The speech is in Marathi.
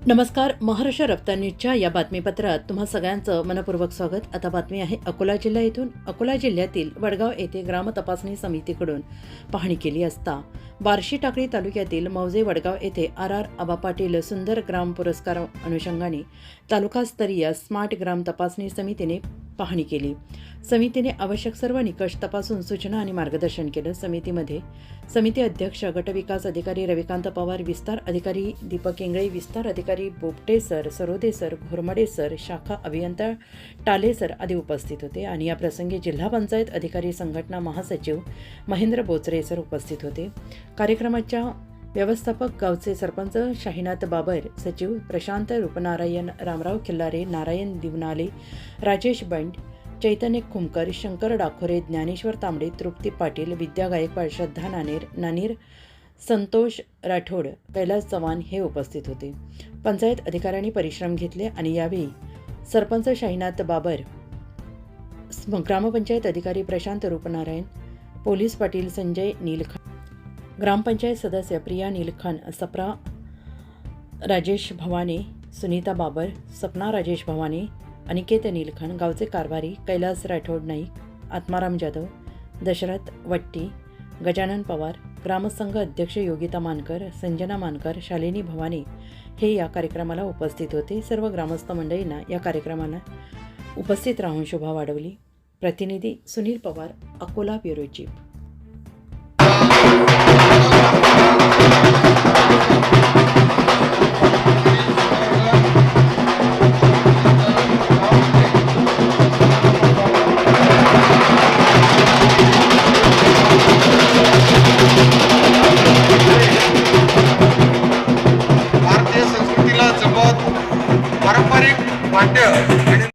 नमस्कार महाराष्ट्र रफ्तार न्यूजच्या या बातमीपत्रात तुम्हा सगळ्यांचं मनपूर्वक स्वागत. आता बातमी आहे अकोला जिल्हा येथून अकोला जिल्ह्यातील वडगाव येथे ग्राम तपासणी समितीकडून पाहणी केली असता बार्शी टाकळी तालुक्यातील मौजे वडगाव येथे आर आर आबा पाटील सुंदर ग्राम पुरस्कार अनुषंगाने तालुकास्तरीय स्मार्ट ग्राम तपासणी समितीने पाहणी केली. समितीने आवश्यक सर्व निकष तपासून सूचना आणि मार्गदर्शन केलं. समितीमध्ये समिती अध्यक्ष गटविकास अधिकारी रविकांत पवार विस्तार अधिकारी दीपक इंगळे विस्तार अधिकारी Bopate sir Sarode sir Ghormade sir शाखा अभियंता टाले सर आदी उपस्थित होते आणि या प्रसंगी जिल्हा पंचायत अधिकारी संघटना महासचिव महेंद्र बोचरे सर उपस्थित होते. कार्यक्रमाच्या व्यवस्थापक गावचे सरपंच शाहीनाथ बाबर सचिव प्रशांत रूपनारायण रामराव खिल्लारे नारायण दिवनाले राजेश बंड चैतन्य खुमकर शंकर डाखोरे ज्ञानेश्वर तांबडे तृप्ती पाटील विद्या गायकवाड श्रद्धा नानेर नानीर संतोष राठोड कैलास चव्हाण हे उपस्थित होते. पंचायत अधिकाऱ्यांनी परिश्रम घेतले आणि यावेळी सरपंच शाहीनाथ बाबर ग्रामपंचायत अधिकारी प्रशांत रूपनारायण पोलीस पाटील संजय नीलखा ग्रामपंचायत सदस्य प्रिया नीलखन सप्रा राजेश भवाने सुनीता बाबर सपना राजेश भवाने अनिकेत नीलखन गावचे कारभारी कैलास राठोड नाईक आत्माराम जाधव दशरथ वट्टी गजानन पवार ग्रामसंघ अध्यक्ष योगिता मानकर संजना मानकर शालिनी भवानी हे या कार्यक्रमाला उपस्थित होते. सर्व ग्रामस्थ मंडळींना या कार्यक्रमाला उपस्थित राहून शोभा वाढवली. प्रतिनिधी सुनील पवार अकोला ब्युरो चीफ. भारतीय संस्कृतीला जपत पारंपरिक वाद्य